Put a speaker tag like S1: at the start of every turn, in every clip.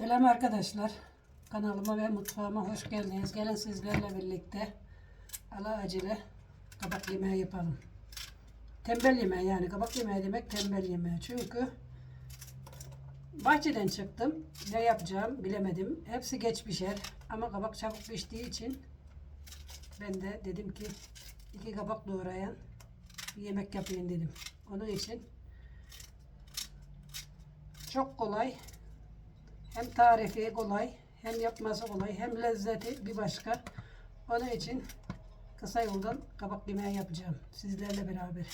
S1: Selam arkadaşlar. Kanalıma ve mutfağıma hoş geldiniz. Gelin sizlerle birlikte ala acele kabak yemeği yapalım. Tembel yemeği yani kabak yemeği demek tembel yemeği. Çünkü bahçeden çıktım. Ne yapacağım bilemedim. Hepsi geç pişer. Ama kabak çabuk piştiği için ben de dedim ki iki kabak doğrayan bir yemek yapayım dedim. Onun için çok kolay hem tarifi kolay, hem yapması kolay, hem lezzeti bir başka. Onun için kısa yoldan kabak yemeği yapacağım sizlerle beraber.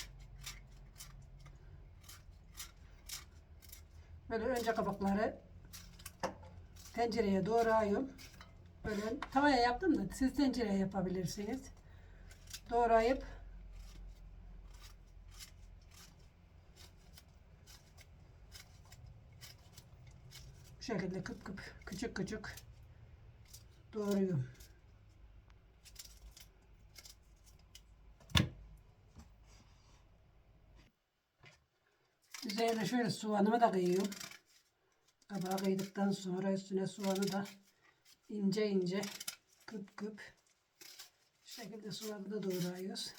S1: Böyle önce kabakları tencereye doğrayıyorum. Böyle tavaya yaptım da siz tencereye yapabilirsiniz. Doğrayıp şekilde kıp kıp küçük küçük doğruyorum. Üzerine şöyle soğanımı da kıyıyorum. Kabağı kıydıktan sonra üstüne soğanı da ince ince kıp kıp şekilde soğanı da doğruyoruz.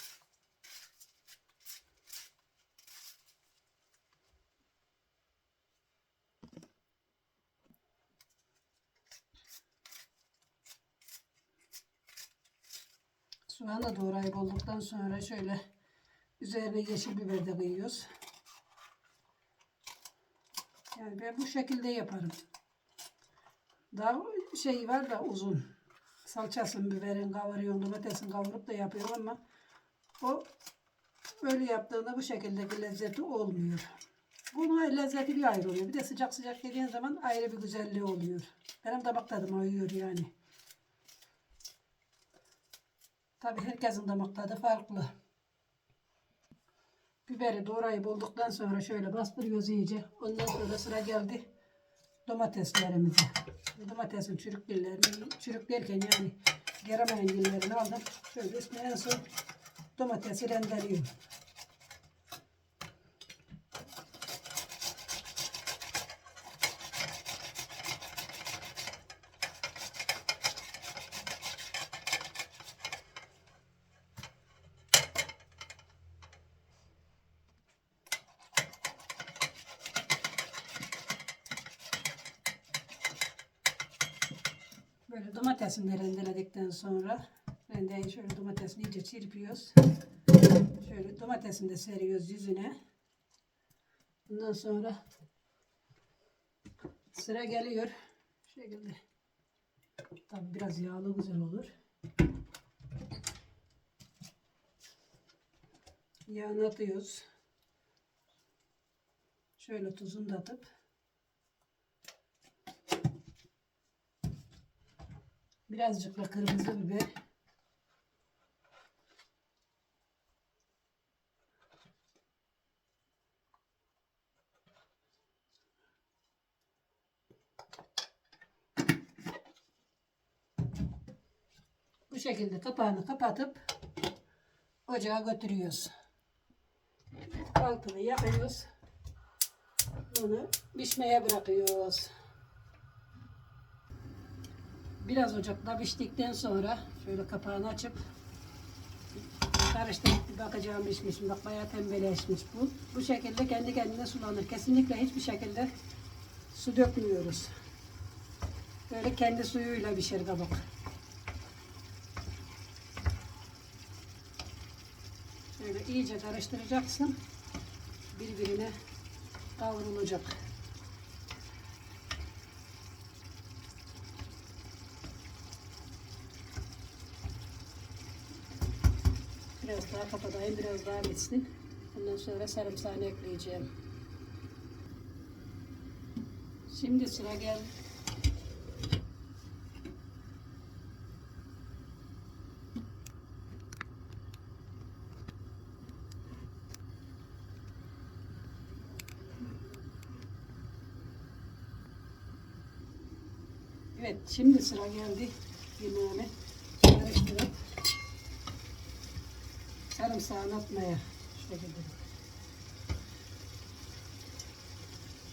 S1: Soğanı da doğrayıp olduktan sonra şöyle üzerine yeşil biber de kıyıyoruz. Yani ben bu şekilde yaparım. Daha şey var da uzun. Salçasını, biberin kavuruyorum, domatesin kavurup da yapıyorum ama o öyle yaptığında bu şekildeki lezzeti olmuyor. Bunun lezzeti bir ayrı oluyor. Bir de sıcak sıcak yediğin zaman ayrı bir güzelliği oluyor. Benim damak tadıma uyuyor yani. Tabii herkesin damak tadı farklı. Biberi doğrayıp olduktan sonra şöyle bastırıyoruz iyice. Ondan sonra sıra geldi domateslerimize. Domatesin çürüklerini, çürük derken yani geremeyen dillerini aldım. Şöyle üstüne en son domatesi rendeliyorum. Böyle domatesini de rendeledikten sonra rendeyi şöyle domatesini iyice çırpıyoruz. Şöyle domatesini de seriyoruz yüzüne. Bundan sonra sıra geliyor. Şu şekilde. Tabi biraz yağlı güzel olur. Yağını atıyoruz. Şöyle tuzunu da atıp Birazcık da kırmızı biber. Bu şekilde kapağını kapatıp ocağa götürüyoruz. Altını yakıyoruz. Bunu pişmeye bırakıyoruz. Biraz ocakta piştikten sonra şöyle kapağını açıp karıştırıp bakacağım pişmiş mi? Bak bayağı tembeleşmiş bu. Bu şekilde kendi kendine sulanır. Kesinlikle hiçbir şekilde su dökmüyoruz. Böyle kendi suyuyla pişer kabak. Şöyle iyice karıştıracaksın. Birbirine kavrulacak. Biraz daha kapatayım, biraz daha bitsin. Ondan sonra sarımsağını ekleyeceğim. Şimdi sıra gel. Evet, şimdi sıra geldi yemeğime karıştırıp sarımsağını atmaya şekilde.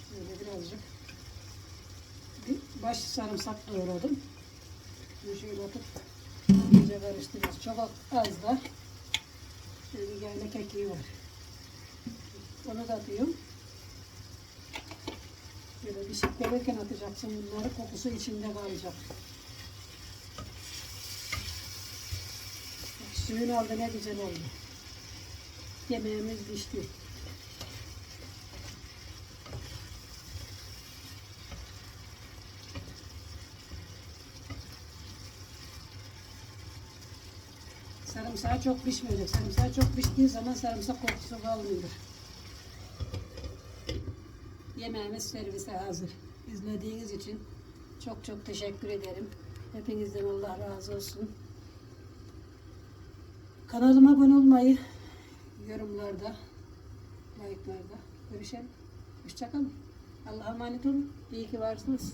S1: Şöyle birazcık bir baş sarımsak doğradım. Bunu şöyle atıp iyice karıştırıyoruz. Çok az da şöyle yayla kekiği var. Onu da atıyorum. Böyle bir şey verirken atacaksın bunları. Kokusu içinde kalacak. Suyunu aldı ne güzel oldu. Yemeğimiz pişti. Sarımsağı çok pişmeyecek. Sarımsağı çok piştiği zaman sarımsak kokusu kalmıyor. Yemeğimiz servise hazır. İzlediğiniz için çok çok teşekkür ederim. Hepinizden Allah razı olsun. Kanalıma abone olmayı, yorumlarda, like'larda görüşelim. Hoşçakalın. Allah'a emanet olun. İyi ki varsınız.